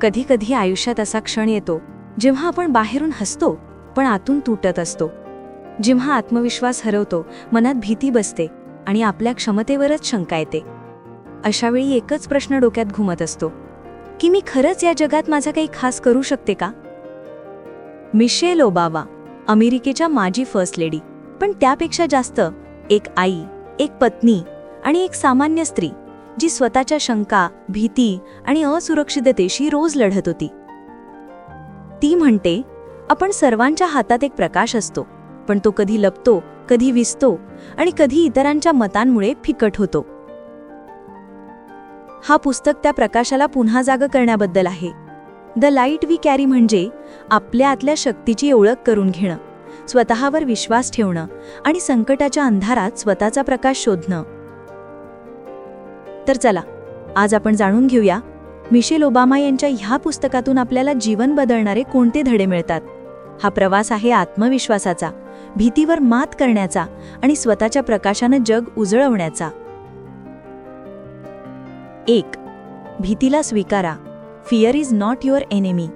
कधीकधी आयुष्यात असा क्षण येतो जेव्हा आपण बाहेरून हसतो पण आतून तुटत असतो. जेव्हा आत्मविश्वास हरवतो मनात भीती बसते आणि आपल्या क्षमतेवरच शंका येते. अशावेळी एकच प्रश्न डोक्यात घुमत असतो. की मी खरंच या जगात माझा काही खास करू शकते का? मिशेल ओबावा अमेरिकेच्या माजी फर्स्ट लेडी पण त्यापेक्षा जास्त एक आई एक पत्नी आणि एक सामान्य स्त्री. जी स्वतःच्या शंका भीती आणि असुरक्षिततेशी रोज लढत होती. ती म्हणते आपण सर्वांच्या हातात एक प्रकाश असतो पण तो कधी लपतो कधी विसतो आणि कधी इतरांच्या मतांमुळे फिकट होतो. हा पुस्तक त्या प्रकाशाला पुन्हा जाग करण्याबद्दल आहे. द लाइट वी कॅरी म्हणजे आपल्या आतल्या शक्तीची ओळख करून घेणं स्वतःवर विश्वास ठेवणं आणि संकटाच्या अंधारात स्वतःचा प्रकाश शोधणं. तर चला आज आपण जाणून घेऊया मिशेल ओबामा यांच्या ह्या पुस्तकातून आपल्याला जीवन बदलणारे कोणते धडे मिळतात? हा प्रवास आहे आत्मविश्वासाचा भीतीवर मात करण्याचा आणि स्वतःच्या प्रकाशानं जग उजळवण्याचा. एक भीतीला स्वीकारा fear is not your enemy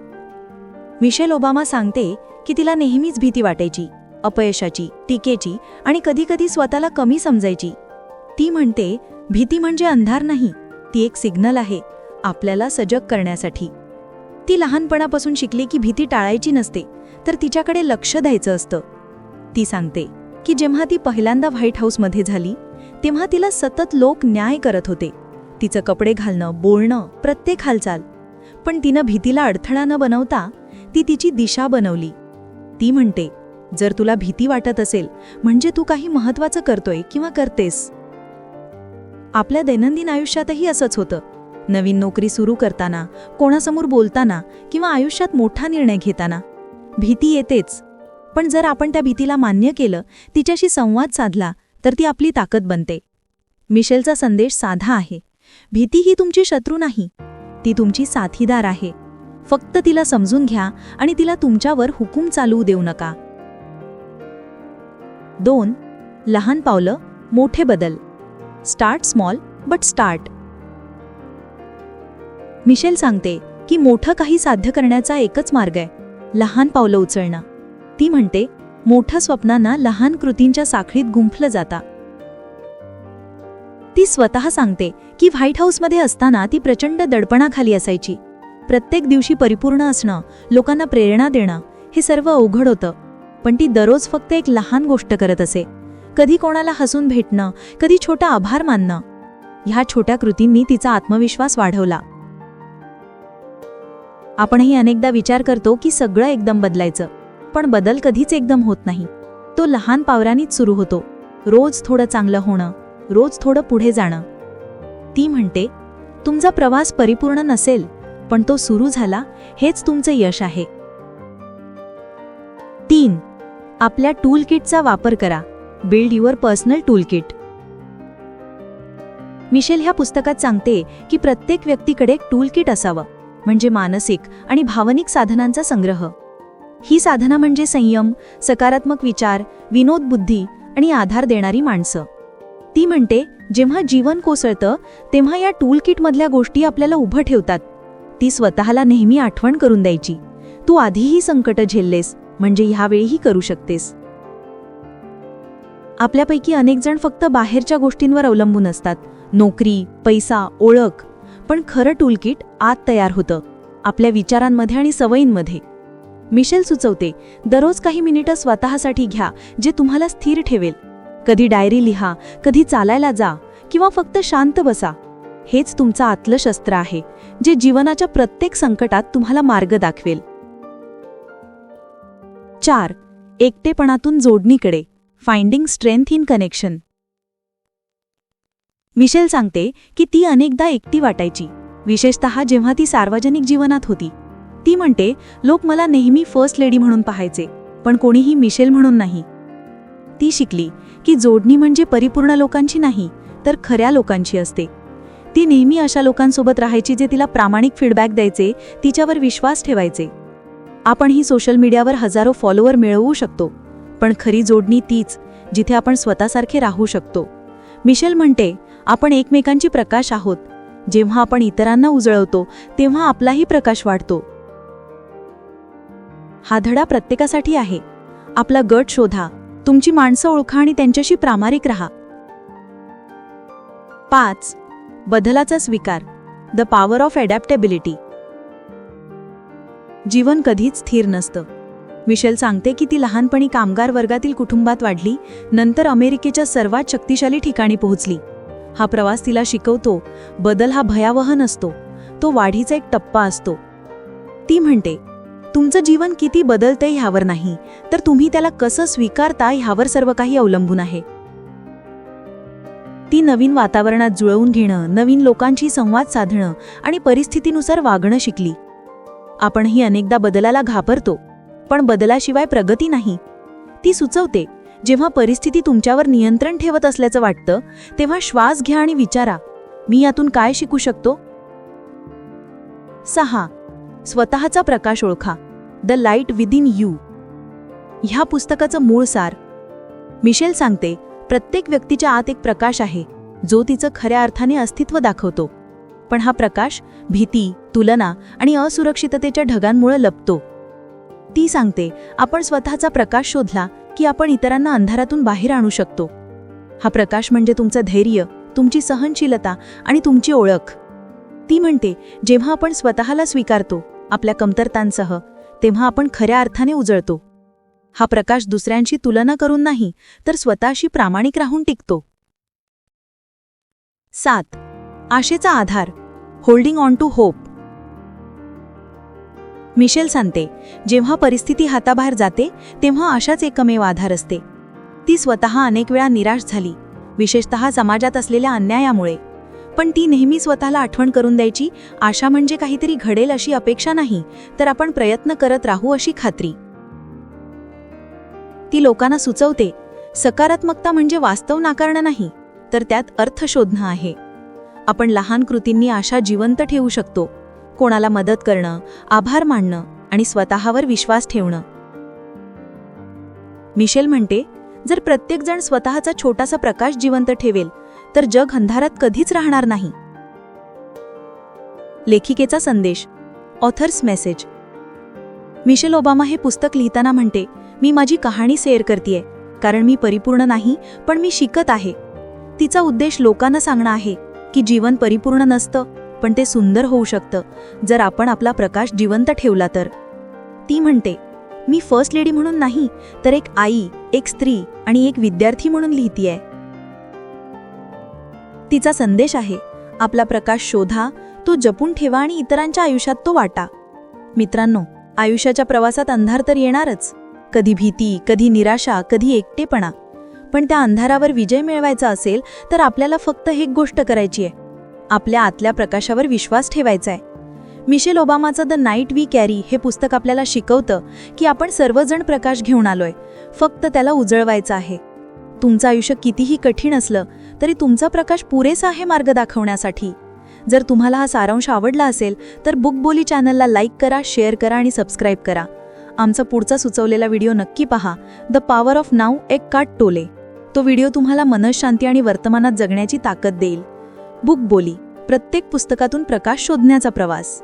Michelle Obama सांगते की तिला नेहमीच भीती वाटायची अपयशाची टीकेची आणि कधीकधी स्वतःला कमी समजायची. ती म्हणते भीती म्हणजे अंधार नाही ती एक सिग्नल आहे आपल्याला सजग करण्यासाठी. ती लहानपणापासून शिकली की भीती टाळायची नसते तर तिच्याकडे लक्ष द्यायचं असतं. ती सांगते की जेव्हा ती पहिल्यांदा व्हाईट हाऊसमध्ये झाली तेव्हा तिला सतत लोक न्याय करत होते. तिचं कपडे घालणं बोलणं प्रत्येक हालचाल. पण तिनं भीतीला अडथळा न बनवता ती तिची दिशा बनवली. ती म्हणते जर तुला भीती वाटत असेल म्हणजे तू काही महत्वाचं करतोय किंवा करतेस. आपल्या दैनंदिन आयुष्यातही असंच होतं. नवीन नोकरी सुरू करताना कोणासमोर बोलताना किंवा आयुष्यात मोठा निर्णय घेताना भीती येतेच. पण जर आपण त्या भीतीला मान्य केलं तिच्याशी संवाद साधला तर ती आपली ताकद बनते. मिशेलचा संदेश साधा आहे. भीती ही तुमची शत्रू नाही. ती तुमची साथीदार आहे. फक्त तिला समजून घ्या आणि तिला तुमच्यावर हुकूम चालवू देऊ नका. दोन लहान पावलं मोठे बदल. Start small but start. Michelle सांगते की मोठं काही साध्य करण्याचा एकच मार्ग आहे लहान पावलं उचलणं. ती म्हणते मोठ्या स्वप्नांना लहान कृतींच्या साखळीत गुंफलं जाता. ती स्वतः सांगते की व्हाईट हाऊसमध्ये असताना ती प्रचंड दडपणाखाली असायची. प्रत्येक दिवशी परिपूर्ण असणं लोकांना प्रेरणा देणं हे सर्व अवघड होतं पण ती दररोज फक्त एक लहान गोष्ट करत असे. कधी कोणाला हसून भेटणं कधी छोटा आभार मानणं. ह्या छोट्या कृतींनी तिचा आत्मविश्वास वाढवला. आपणही अनेकदा विचार करतो की सगळं एकदम बदलायचं पण बदल कधीच एकदम होत नाही. तो लहान पावरांनीच सुरू होतो. रोज थोडं चांगलं होणं रोज थोडं पुढे जाणं. ती म्हणते तुमचा प्रवास परिपूर्ण नसेल पण तो सुरू झाला हेच तुमचं यश आहे. तीन आपल्या टूल किटचा वापर करा. Build your personal toolkit. Michelle ह्या पुस्तकात सांगते की प्रत्येक व्यक्तीकडे एक टूलकिट असावं म्हणजे मानसिक आणि भावनिक साधनांचा संग्रह. ही साधना म्हणजे संयम सकारात्मक विचार विनोद बुद्धी आणि आधार देणारी माणसं. ती म्हणते जेव्हा जीवन कोसळतं तेव्हा या टूल किटमधल्या गोष्टी आपल्याला उभं ठेवतात. ती स्वतःला नेहमी आठवण करून द्यायची. तू आधीही संकट झेललेस म्हणजे ह्यावेळीही करू शकतेस. आपल्यापैकी अनेक जण फक्त बाहेरच्या गोष्टींवर अवलंबून असतात. नोकरी पैसा ओळख. पण खरं टूलकिट आत तयार होतं. आपल्या विचारांमध्ये आणि सवयींमध्ये. मिशेल सुचवते दररोज काही मिनिटं स्वतःसाठी घ्या जे तुम्हाला स्थिर ठेवेल. कधी डायरी लिहा कधी चालायला जा किंवा फक्त शांत बसा. हेच तुमचं आतलं शस्त्र आहे जे जीवनाच्या प्रत्येक संकटात तुम्हाला मार्ग दाखवेल. चार एकटेपणातून जोडणीकडे. Finding strength in connection Michelle सांगते की ती अनेकदा एकटी वाटायची. विशेषतः जेव्हा ती सार्वजनिक जीवनात होती. ती म्हणते लोक मला नेहमी फर्स्ट लेडी म्हणून पाहायचे पण कोणीही मिशेल म्हणून नाही. ती शिकली की जोडणी म्हणजे परिपूर्ण लोकांची नाही तर खऱ्या लोकांची असते. ती नेहमी अशा लोकांसोबत राहायची जे तिला प्रामाणिक फीडबॅक द्यायचे तिच्यावर विश्वास ठेवायचे. आपण ही सोशल मीडियावर हजारो फॉलोअर मिळवू शकतो. पण खरी जोडणी तीच जिथे आपण स्वतःसारखे राहू शकतो. मिशेल म्हणते आपण एकमेकांची प्रकाश आहोत. जेव्हा आपण इतरांना उजळवतो तेव्हा आपलाही प्रकाश वाढतो. हा धडा प्रत्येकासाठी आहे. आपला गट शोधा. तुमची माणसं ओळखा आणि त्यांच्याशी प्रामाणिक राहा. पाच बदलाचा स्वीकार. द पॉवर ऑफ अडॅप्टेबिलिटी जीवन कधीच स्थिर नसतं. मिशेल सांगते की ती लहानपणी कामगार वर्गातील कुटुंबात वाढली नंतर अमेरिकेच्या सर्वात शक्तिशाली ठिकाणी पोहोचली. हा प्रवास तिला शिकवतो बदल हा भयावह नसतो तो वाढीचा एक टप्पा असतो. ती म्हणते तुमचं जीवन किती बदलतंय ह्यावर नाही तर तुम्ही त्याला कसं स्वीकारता ह्यावर सर्व काही अवलंबून आहे. ती नवीन वातावरणात जुळवून घेणं नवीन लोकांशी संवाद साधणं आणि परिस्थितीनुसार वागणं शिकली. आपणही अनेकदा बदलाला घाबरतो. पण बदलाशिवाय प्रगती नाही. ती सुचवते जेव्हा परिस्थिती तुमच्यावर नियंत्रण ठेवत असल्याचं वाटतं तेव्हा श्वास घ्या आणि विचारा मी यातून काय शिकू शकतो? सहा. स्वतःचा प्रकाश ओळखा. The light within you. ह्या पुस्तकाचं मूळ सार. मिशेल सांगते प्रत्येक व्यक्तीच्या आत एक प्रकाश आहे जो तिचं खऱ्या अर्थाने अस्तित्व दाखवतो. पण हा प्रकाश भीती तुलना आणि असुरक्षिततेच्या ढगांमुळे लपतो. ती सांगते आपण स्वतःचा प्रकाश शोधला की आपण इतरांना अंधारातून बाहेर आणू शकतो. हा प्रकाश म्हणजे तुमचं धैर्य तुमची सहनशीलता आणि तुमची ओळख. ती म्हणते जेव्हा आपण स्वतःला स्वीकारतो आपल्या कमतरतांसह तेव्हा आपण खऱ्या अर्थाने उजळतो. हा प्रकाश दुसऱ्यांशी तुलना करून नाही तर स्वतःशी प्रामाणिक राहून टिकतो. सात. आशेचा आधार. Holding on to hope Michelle सांगते जेव्हा परिस्थिती हाताबाहेर जाते तेव्हा अशाच एकमेव आधार असते. ती स्वतः अनेक वेळा निराश झाली विशेषतः समाजात असलेल्या अन्यायामुळे. पण ती नेहमी स्वतःला आठवण करून द्यायची आशा म्हणजे काहीतरी घडेल अशी अपेक्षा नाही तर आपण प्रयत्न करत राहू अशी खात्री. ती लोकांना सुचवते सकारात्मकता म्हणजे वास्तव नाकारणं नाही तर त्यात अर्थ शोधणं आहे. आपण लहान कृतींनी आशा जिवंत ठेवू शकतो कोणाला मदत करणं आभार मानणं आणि स्वतःवर विश्वास ठेवणं. मिशेल म्हणते जर प्रत्येकजण स्वतःचा छोटासा प्रकाश जिवंत ठेवेल तर जग अंधारात कधीच राहणार नाही. लेखिकेचा संदेश ऑथर्स मेसेज. मिशेल ओबामा हे पुस्तक लिहिताना म्हणते मी माझी कहाणी शेअर करतेय कारण मी परिपूर्ण नाही पण मी शिकत आहे. तिचा उद्देश लोकांना सांगणं आहे की जीवन परिपूर्ण नसतं पण ते सुंदर होऊ शकतं. जर आपण आपला प्रकाश जिवंत ठेवला तर. ती म्हणते मी फर्स्ट लेडी म्हणून नाही तर एक आई एक स्त्री आणि एक विद्यार्थी म्हणून लिहितीये. तिचा संदेश आहे आपला प्रकाश शोधा तो जपून ठेवा आणि इतरांच्या आयुष्यात तो वाटा. मित्रांनो आयुष्याच्या प्रवासात अंधार तर येणारच. कधी भीती कधी निराशा कधी एकटेपणा. पण त्या अंधारावर विजय मिळवायचा असेल तर आपल्याला फक्त एक गोष्ट करायची आहे. आपल्या आतल्या प्रकाशावर विश्वास ठेवायचा आहे मिशेल ओबामाचं द नाईट वी कॅरी हे पुस्तक आपल्याला शिकवतं की आपण सर्वजण प्रकाश घेऊन आलोय. फक्त त्याला उजळवायचं आहे. तुमचं आयुष्य कितीही कठीण असलं तरी तुमचा प्रकाश पुरेसा आहे मार्ग दाखवण्यासाठी. जर तुम्हाला हा सारांश आवडला असेल तर बुक बोली चॅनलला लाईक करा शेअर करा आणि सबस्क्राईब करा. आमचा पुढचा सुचवलेला व्हिडिओ नक्की पहा. द पॉवर ऑफ नाव एक काट टोले. तो व्हिडिओ तुम्हाला मनशांती आणि वर्तमानात जगण्याची ताकद देईल. बुक बोली. प्रत्येक पुस्तकातून प्रकाश शोधण्याचा प्रवास.